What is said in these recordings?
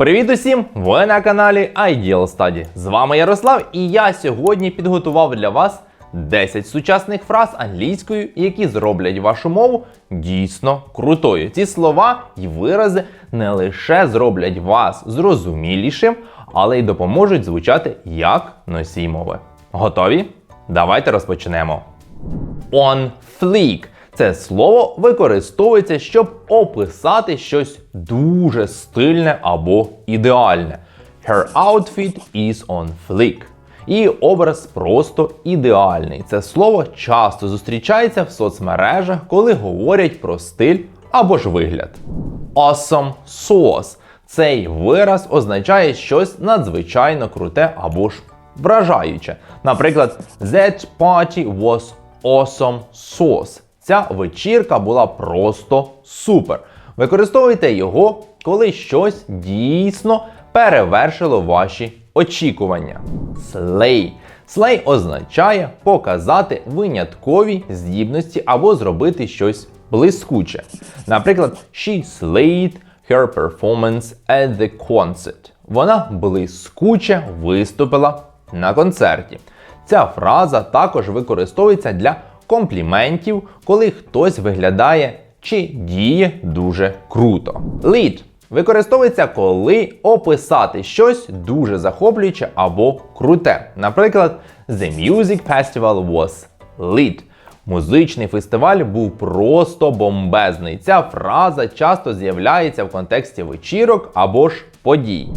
Привіт усім! Ви на каналі Ideal Study. З вами Ярослав, і я сьогодні підготував для вас 10 сучасних фраз англійською, які зроблять вашу мову дійсно крутою. Ці слова і вирази не лише зроблять вас зрозумілішим, але й допоможуть звучати як носій мови. Готові? Давайте розпочнемо. On fleek. Це слово використовується, щоб описати щось дуже стильне або ідеальне. Her outfit is on fleek. І образ просто ідеальний. Це слово часто зустрічається в соцмережах, коли говорять про стиль або ж вигляд. Awesome sauce. Цей вираз означає щось надзвичайно круте або ж вражаюче. Наприклад, that party was awesome sauce. Ця вечірка була просто супер. Використовуйте його, коли щось дійсно перевершило ваші очікування. Slay. Slay означає показати виняткові здібності або зробити щось блискуче. Наприклад, she slayed her performance at the concert. Вона блискуче виступила на концерті. Ця фраза також використовується для компліментів, коли хтось виглядає чи діє дуже круто. Lead використовується, коли описати щось дуже захоплююче або круте. Наприклад, The Music Festival was lit. Музичний фестиваль був просто бомбезний. Ця фраза часто з'являється в контексті вечірок або ж подій.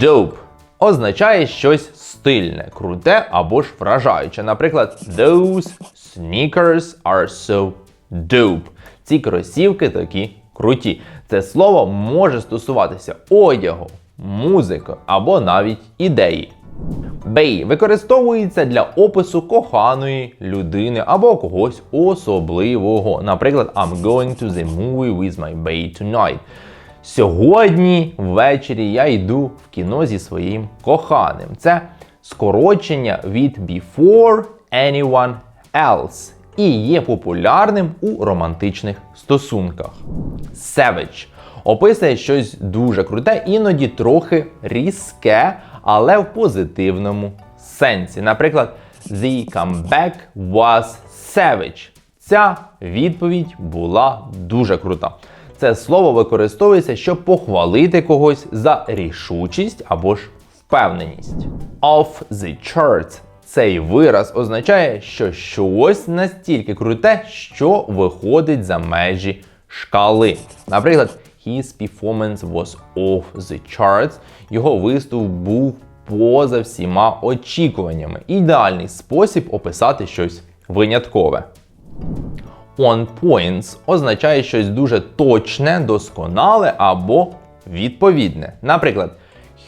Dope означає щось стильне, круте або ж вражаюче. Наприклад, those sneakers are so dope. Ці кросівки такі круті. Це слово може стосуватися одягу, музики або навіть ідеї. Бей використовується для опису коханої людини або когось особливого. Наприклад, I'm going to the movie with my bae tonight. Сьогодні ввечері я йду в кіно зі своїм коханим. Це скорочення від before anyone else і є популярним у романтичних стосунках. Savage описує щось дуже круте, іноді трохи різке, але в позитивному сенсі. Наприклад, The comeback was savage. Ця відповідь була дуже крута. Це слово використовується, щоб похвалити когось за рішучість або ж впевненість. Off the charts. Цей вираз означає, що щось настільки круте, що виходить за межі шкали. Наприклад, his performance was off the charts. Його виступ був поза всіма очікуваннями. Ідеальний спосіб описати щось виняткове. On points означає щось дуже точне, досконале або відповідне. Наприклад,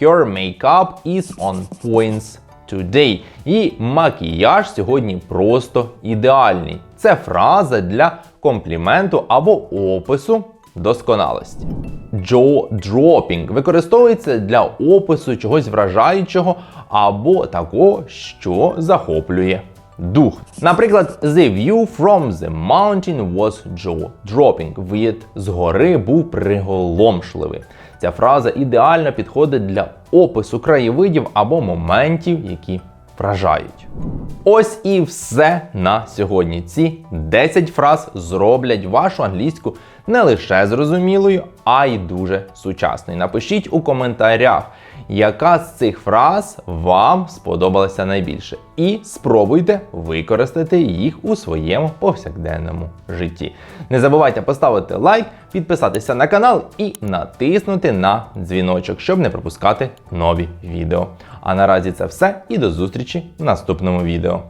her makeup is on points today. І макіяж сьогодні просто ідеальний. Це фраза для компліменту або опису досконалості. Jaw-dropping використовується для опису чогось вражаючого або такого, що захоплює дух. Наприклад, the view from the mountain was jaw-dropping. Вид з гори був приголомшливий. Ця фраза ідеально підходить для опису краєвидів або моментів, які вражають. Ось і все на сьогодні. Ці 10 фраз зроблять вашу англійську не лише зрозумілою, а й дуже сучасною. Напишіть у коментарях, яка з цих фраз вам сподобалася найбільше. І спробуйте використати їх у своєму повсякденному житті. Не забувайте поставити лайк, підписатися на канал і натиснути на дзвіночок, щоб не пропускати нові відео. А наразі це все і до зустрічі в наступному відео.